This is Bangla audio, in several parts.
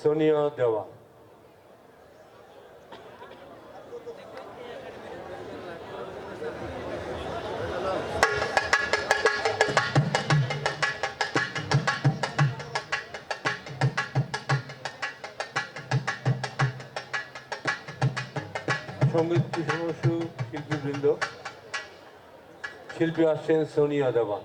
সোনিয়া দেওয়া সঙ্গীত পরামর্শু শিল্পীবৃন্দ শিল্পী আসছেন সোনিয়া দেওয়ান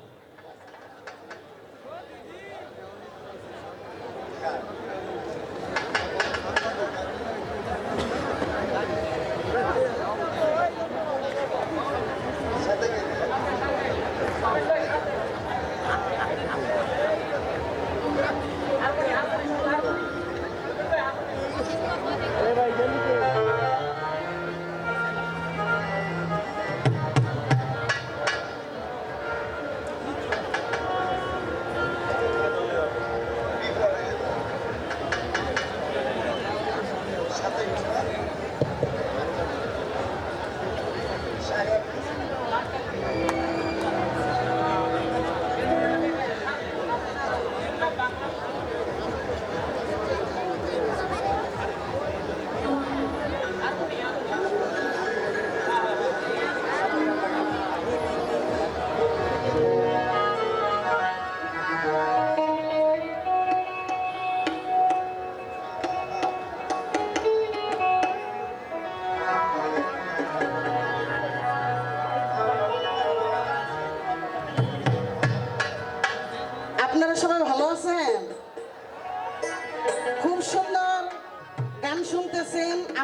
আপনারা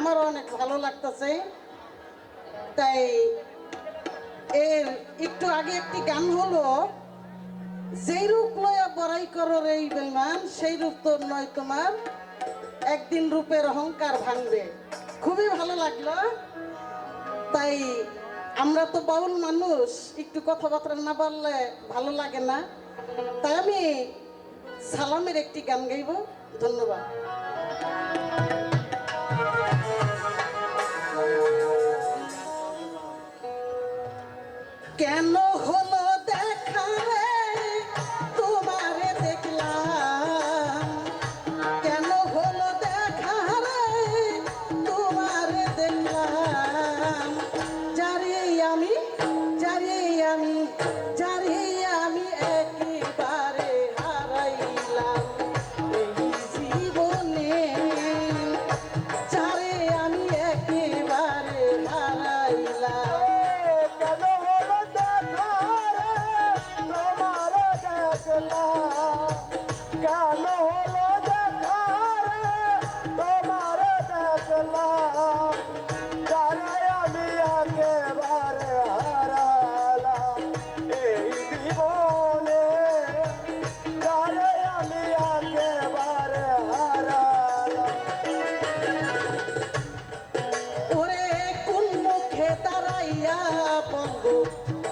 আমারও অনেক ভালো লাগতেছে। তাই এর একটু আগে একটি গান হলো, যেই রূপ লয়া বড়াই করো রে এই বেইমান, সেই রূপ তোর নয় তোমার, একদিন রূপের অহংকার ভাঙবে। খুবই ভালো লাগল। তাই আমরা তো বাউল মানুষ, একটু কথাবার্তা না বললে ভালো লাগে না। তাই আমি সালামের একটি গান গাইব। ধন্যবাদ। কেন হলো দেখা তোমারে দেখলাম। কেন হলো দেখা তোমারে দেখলাম। যারে আমি যারে আমি যারে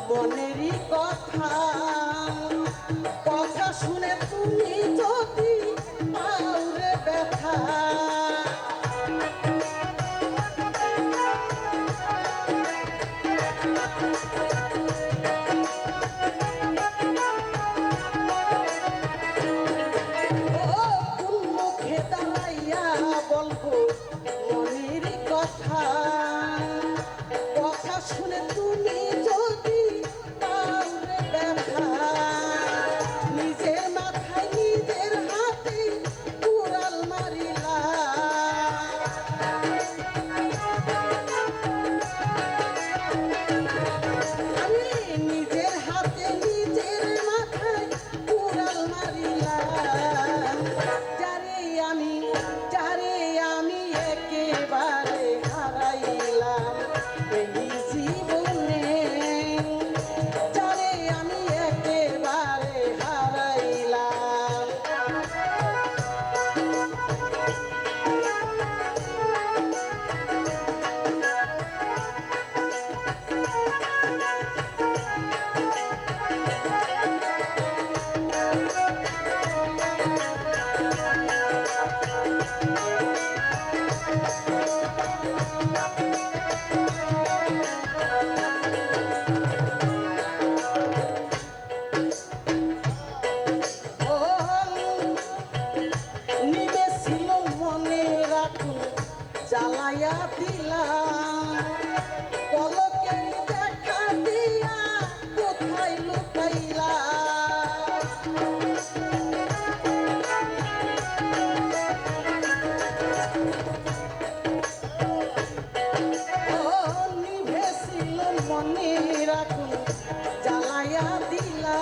মনেরই কথা। কথা শুনে তুমি যদি পাউরে ব্যথা। কথা। কথা শুনে তুমি দিলা